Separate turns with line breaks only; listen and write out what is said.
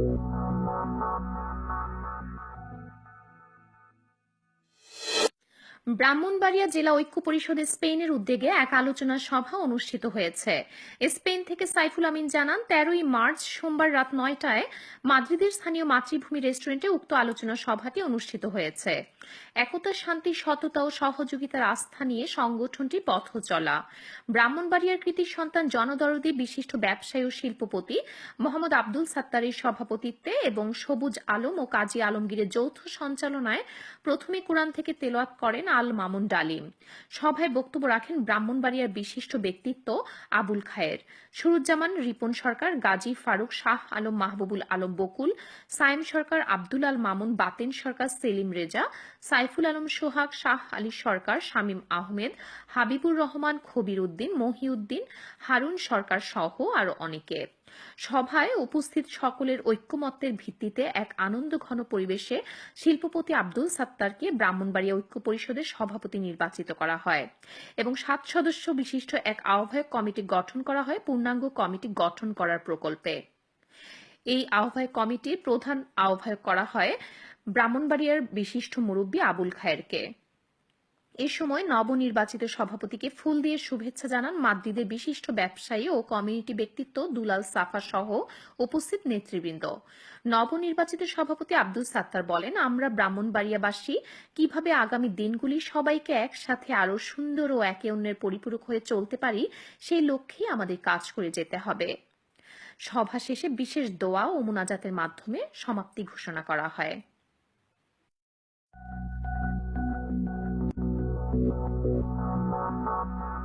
Thank you. Brahmanbaria জেলা ঐক্য পরিষদের স্পেনের উদ্যোগে এক আলোচনা সভা অনুষ্ঠিত হয়েছে। স্পেন থেকে সাইফুল আমিন জানান, তেরোই মার্চ সোমবার রাত নয়টায় মাদ্রিদের স্থানীয় মাতৃভূমি রেস্টুরেন্টে উক্ত আলোচনা সভাটি অনুষ্ঠিত হয়েছে। একতা, শান্তি, সততা ও সহযোগিতার আস্থা নিয়ে সংগঠনটি পথ চলা। ব্রাহ্মণবাড়িয়ার কৃতি সন্তান জনদরদি বিশিষ্ট ব্যবসায়ী ও শিল্পপতি মোহাম্মদ আব্দুল সাত্তারের সভাপতিত্বে এবং সবুজ আলম ও কাজী আলমগীরের যৌথ সঞ্চালনায় প্রথমে কোরআন থেকে তেলাওয়াত করেন আল মামুন ডালিম সভায় বক্তব্য রাখেন ব্রাহ্মণবাড়িয়ার বিশিষ্ট ব্যক্তিত্ব আবুল খায়ের। সুরুজ্জামান, রিপন সরকার, গাজী ফারুক শাহ আলম মাহবুবুল আলম বকুল, সায়েম সরকার, আব্দুল আল মামুন, বাতেন সরকার, সেলিম রেজা, সাইফুল আলম সোহাগ, শাহ আলী সরকার, শামীম আহমেদ, হাবিবুর রহমান, খবির উদ্দিন, মহিউদ্দিন, হারুন সরকার সহ আরও অনেকে। সভায় উপস্থিত সকলের ঐক্যমত্যের ভিত্তিতে এক আনন্দঘন পরিবেশে শিল্পপতি আব্দুল সাত্তারকে ব্রাহ্মণবাড়িয়া ঐক্য পরিষদের সভাপতি নির্বাচিত করা হয় এবং সাত সদস্য বিশিষ্ট এক আহ্বায়ক কমিটি গঠন করা হয় পূর্ণাঙ্গ কমিটি গঠন করার প্রকল্পে। এই আহ্বায়ক কমিটির প্রধান আহ্বায়ক করা হয় ব্রাহ্মণবাড়িয়ার বিশিষ্ট মুরব্বী আবুল খায়েরকে। এ সময় নবনির্বাচিত সভাপতিকে ফুল দিয়ে শুভেচ্ছা জানান মাদ্রিদের বিশিষ্ট ব্যবসায়ী ও কমিউনিটি ব্যক্তিত্ব দুলাল সাফা সহ উপস্থিত নেতৃবৃন্দ। নবনির্বাচিত সভাপতি আব্দুল সাত্তার বলেন, আমরা ব্রাহ্মণবাড়িয়াবাসী, কীভাবে আগামী দিনগুলি সবাইকে একসাথে আরও সুন্দর ও একে অন্যের পরিপূরক হয়ে চলতে পারি সেই লক্ষ্যেই আমাদের কাজ করে যেতে হবে। সভা শেষে বিশেষ দোয়া ও মোনাজাতের মাধ্যমে সমাপ্তি ঘোষণা করা হয়। Thank you.